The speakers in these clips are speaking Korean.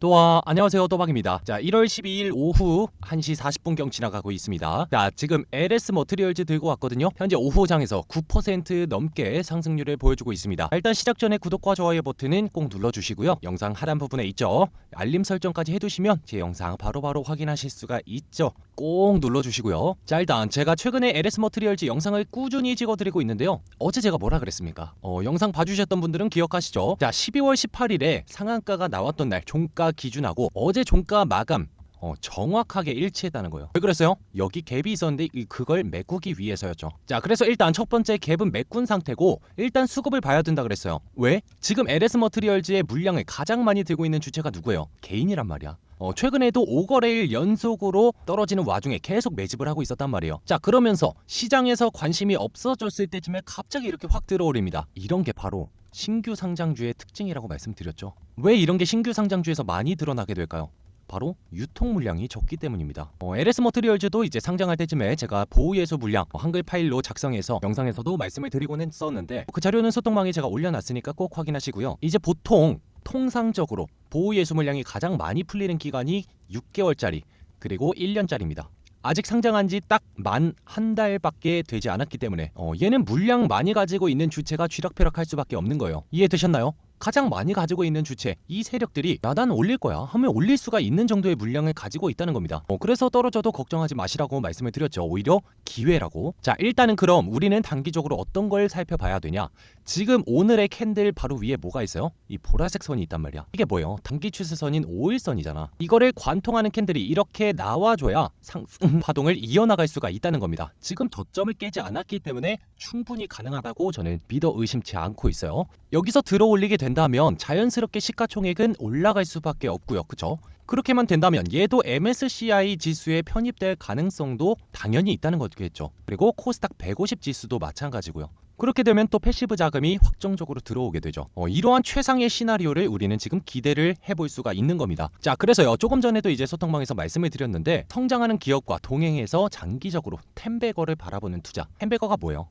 또아 안녕하세요 또박입니다. 자 1월 12일 오후 1시 40분경 지나가고 있습니다. 자 지금 LS 머트리얼즈 들고 왔거든요. 현재 오후장에서 9% 넘게 상승률을 보여주고 있습니다. 일단 시작 전에 구독과 좋아요 버튼은 꼭 눌러주시고요. 영상 하단 부분에 있죠. 알림 설정까지 해두시면 제 영상 바로바로 확인하실 수가 있죠. 꼭 눌러주시고요. 자 일단 제가 최근에 LS 머트리얼즈 영상을 꾸준히 찍어드리고 있는데요. 어제 제가 뭐라 그랬습니까? 어, 영상 봐주셨던 분들은 기억하시죠? 자 12월 18일에 상한가가 나왔던 날 종가 기준하고 어제 종가 마감 어, 정확하게 일치했다는 거예요. 왜 그랬어요? 여기 갭이 있었는데 이- 그걸 메꾸기 위해서였죠. 자, 그래서 일단 첫 번째 갭은 메꾼 상태고 일단 수급을 봐야 된다 그랬어요. 왜? 지금 LS 머트리얼즈의 물량을 가장 많이 들고 있는 주체가 누구예요? 개인이란 말이야. 어, 최근에도 5거래일 연속으로 떨어지는 와중에 계속 매집을 하고 있었단 말이에요. 자, 그러면서 시장에서 관심이 없어졌을 때쯤에 갑자기 이렇게 확 들어올립니다. 이런 게 바로 신규 상장주의 특징이라고 말씀드렸죠. 왜 이런 게 신규 상장주에서 많이 드러나게 될까요? 바로 유통 물량이 적기 때문입니다. 어, LS 머트리얼즈도 이제 상장할 때쯤에 제가 보호예수 물량 어, 한글 파일로 작성해서 영상에서도 말씀을 드리고는 썼는데 그 자료는 소통방에 제가 올려놨으니까 꼭 확인하시고요. 이제 보통 통상적으로 보호예수 물량이 가장 많이 풀리는 기간이 6개월짜리 그리고 1년짜리입니다. 아직 상장한 지 딱 만 한 달밖에 되지 않았기 때문에 어, 얘는 물량 많이 가지고 있는 주체가 쥐락펴락할 수밖에 없는 거예요. 이해되셨나요? 가장 많이 가지고 있는 주체 이 세력들이 야난 올릴 거야 하면 올릴 수가 있는 정도의 물량을 가지고 있다는 겁니다. 어, 그래서 떨어져도 걱정하지 마시라고 말씀을 드렸죠. 오히려 기회라고. 자 일단은 그럼 우리는 단기적으로 어떤 걸 살펴봐야 되냐? 지금 오늘의 캔들 바로 위에 뭐가 있어요? 이 보라색 선이 있단 말이야. 이게 뭐예요? 단기 추세선인 5일선이잖아. 이거를 관통하는 캔들이 이렇게 나와줘야 상승 파동을 이어나갈 수가 있다는 겁니다. 지금 저점을 깨지 않았기 때문에 충분히 가능하다고 저는 믿어 의심치 않고 있어요. 여기서 들어올리게 된다면 자연스럽게 시가총액은 올라갈 수밖에 없고요. 그쵸? 그렇게만 된다면 얘도 MSCI 지수에 편입될 가능성도 당연히 있다는 거겠죠. 그리고 코스닥 150 지수도 마찬가지고요. 그렇게 되면 또 패시브 자금이 확정적으로 들어오게 되죠. 어, 이러한 최상의 시나리오를 우리는 지금 기대를 해볼 수가 있는 겁니다. 자, 그래서요. 조금 전에도 이제 소통방에서 말씀을 드렸는데 성장하는 기업과 동행해서 장기적으로 템베거를 바라보는 투자. 템베거가 뭐예요?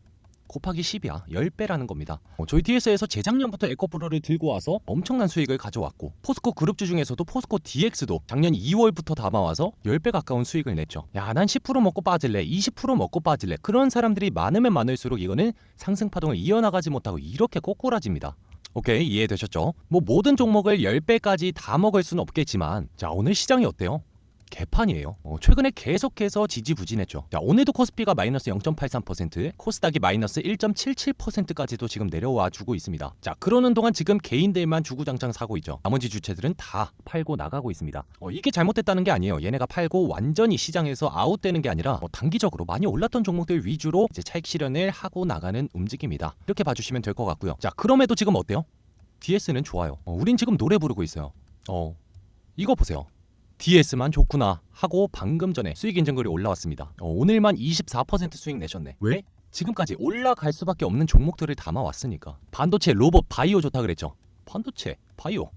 곱하기 10이야. 10배라는 겁니다. 어, 저희 DS에서 재작년부터 에코프로를 들고 와서 엄청난 수익을 가져왔고 포스코 그룹주 중에서도 포스코 DX도 작년 2월부터 담아와서 10배 가까운 수익을 냈죠. 야, 난 10% 먹고 빠질래. 20% 먹고 빠질래. 그런 사람들이 많으면 많을수록 이거는 상승 파동을 이어나가지 못하고 이렇게 꼬꾸라집니다. 오케이 이해되셨죠? 뭐 모든 종목을 10배까지 다 먹을 수는 없겠지만 자 오늘 시장이 어때요? 개판이에요. 어, 최근에 계속해서 지지부진했죠. 자, 오늘도 코스피가 마이너스 0.83%, 코스닥이 마이너스 1.77%까지도 지금 내려와 주고 있습니다. 자, 그러는 동안 지금 개인들만 주구장창 사고 있죠. 나머지 주체들은 다 팔고 나가고 있습니다. 어, 이게 잘못됐다는 게 아니에요. 얘네가 팔고 완전히 시장에서 아웃되는 게 아니라 어, 단기적으로 많이 올랐던 종목들 위주로 이제 차익 실현을 하고 나가는 움직임이다. 이렇게 봐주시면 될 것 같고요. 자, 그럼에도 지금 어때요? DS는 좋아요. 어, 우린 지금 노래 부르고 있어요. 어, 이거 보세요. DS만 좋구나 하고 방금 전에 수익 인증글이 올라왔습니다. 어, 오늘만 24% 수익 내셨네. 왜? 지금까지 올라갈 수밖에 없는 종목들을 담아왔으니까. 반도체, 로봇, 바이오 좋다 그랬죠. 반도체, 바이오,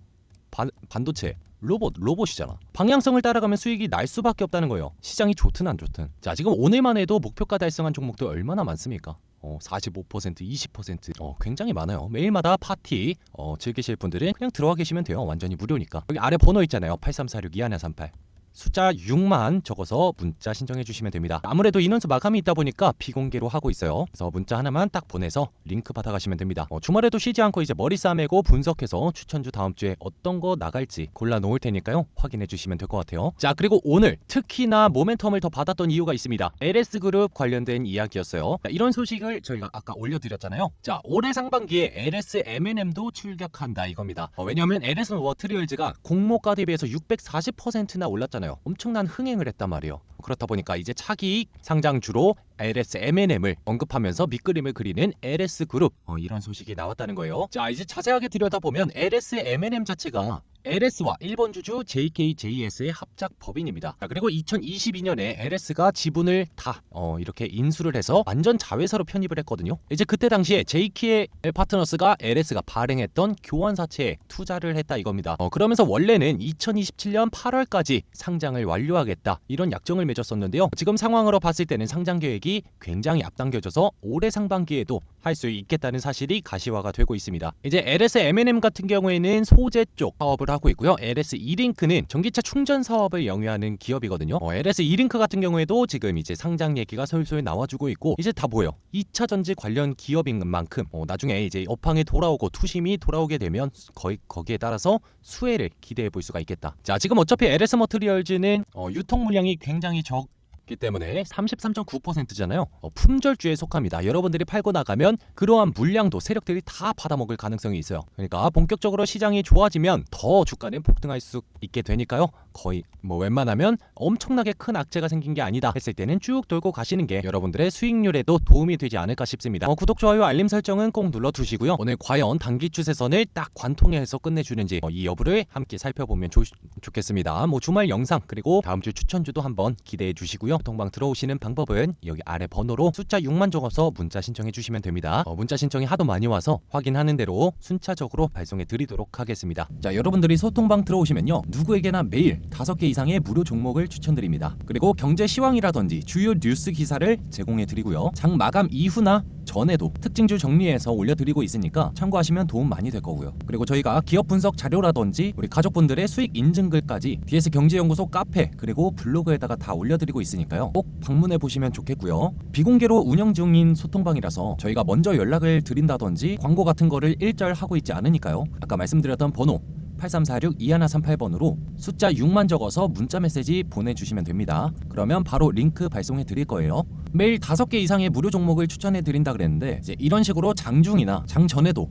반, 반도체, 로봇, 로봇이잖아. 방향성을 따라가면 수익이 날 수밖에 없다는 거예요. 시장이 좋든 안 좋든. 자, 지금 오늘만 해도 목표가 달성한 종목들 얼마나 많습니까? 어, 45%, 20%, 어, 굉장히 많아요. 매일마다 파티 어, 즐기실 분들은 그냥 들어와 계시면 돼요. 완전히 무료니까. 여기 아래 번호 있잖아요. 8346 2138. 숫자 6만 적어서 문자 신청해 주시면 됩니다. 아무래도 인원수 마감이 있다 보니까 비공개로 하고 있어요. 그래서 문자 하나만 딱 보내서 링크 받아가시면 됩니다. 어, 주말에도 쉬지 않고 이제 머리 싸매고 분석해서 추천주 다음 주에 어떤 거 나갈지 골라 놓을 테니까요. 확인해 주시면 될 것 같아요. 자 그리고 오늘 특히나 모멘텀을 더 받았던 이유가 있습니다. LS 그룹 관련된 이야기였어요. 자, 이런 소식을 저희가 아까 올려드렸잖아요. 자 올해 상반기에 LS M&M도 출격한다 이겁니다. 어, 왜냐하면 LS 워트리얼즈가 공모가 대비해서 640%나 올랐 잖아요. 엄청난 흥행을 했단 말이에요. 그렇다 보니까 이제 차기익 상장 주로 LS M&M을 언급하면서 밑그림을 그리는 LS 그룹 어, 이런 소식이 나왔다는 거예요. 자 이제 자세하게 들여다보면 LS M&M 자체가 LS와 일본 주주 JKJS의 합작 법인입니다. 자, 그리고 2022년에 LS가 지분을 다 어, 이렇게 인수를 해서 완전 자회사로 편입을 했거든요. 이제 그때 당시에 JK 파트너스가 LS가 발행했던 교환사채에 투자를 했다 이겁니다. 어, 그러면서 원래는 2027년 8월까지 상장을 완료하겠다 이런 약정을 맺었었는데요. 지금 상황으로 봤을 때는 상장 계획이 굉장히 앞당겨져서 올해 상반기에도 할 수 있겠다는 사실이 가시화가 되고 있습니다. 이제 LS M&M 같은 경우에는 소재 쪽 사업을 사업을 하고 있고요. LS 이링크는 전기차 충전 사업을 영위하는 기업이거든요. 어, LS 이링크 같은 경우에도 지금 이제 상장 얘기가 솔솔 나와주고 있고 이제 다 보여. 2차 전지 관련 기업인 만큼 어, 나중에 이제 업황에 돌아오고 투심이 돌아오게 되면 거의 거기에 따라서 수혜를 기대해 볼 수가 있겠다. 자, 지금 어차피 LS 머트리얼즈는 어, 유통 물량이 굉장히 적 기 때문에 33.9%잖아요. 어, 품절주에 속합니다. 여러분들이 팔고 나가면 그러한 물량도 세력들이 다 받아먹을 가능성이 있어요. 그러니까 본격적으로 시장이 좋아지면 더 주가는 폭등할 수 있게 되니까요. 거의 뭐 웬만하면 엄청나게 큰 악재가 생긴 게 아니다 했을 때는 쭉 돌고 가시는 게 여러분들의 수익률에도 도움이 되지 않을까 싶습니다. 어, 구독, 좋아요, 알림 설정은 꼭 눌러두시고요. 오늘 과연 단기 추세선을 딱 관통해서 끝내주는지 어, 이 여부를 함께 살펴보면 좋, 좋겠습니다. 뭐 주말 영상 그리고 다음 주 추천주도 한번 기대해 주시고요. 통방 들어오시는 방법은 여기 아래 번호로 숫자 6만 적어서 문자 신청해 주시면 됩니다. 어, 문자 신청이 하도 많이 와서 확인하는 대로 순차적으로 발송해 드리도록 하겠습니다. 자, 여러분들이 소통방 들어오시면요. 누구에게나 매일 5개 이상의 무료 종목을 추천드립니다. 그리고 경제 시황이라든지 주요 뉴스 기사를 제공해 드리고요. 장 마감 이후나 전에도 특징주 정리해서 올려드리고 있으니까 참고하시면 도움 많이 될 거고요. 그리고 저희가 기업 분석 자료라든지 우리 가족분들의 수익 인증글까지 DS 경제연구소 카페 그리고 블로그에다가 다 올려드리고 있으니까요. 꼭 방문해 보시면 좋겠고요. 비공개로 운영 중인 소통방이라서 저희가 먼저 연락을 드린다든지 광고 같은 거를 일절 하고 있지 않으니까요. 아까 말씀드렸던 번호 8346-2138번으로 숫자 6만 적어서 문자 메시지 보내주시면 됩니다. 그러면 바로 링크 발송해 드릴 거예요. 매일 5개 이상의 무료 종목을 추천해 드린다 그랬는데 이제 이런 식으로 장 중이나 장 전에도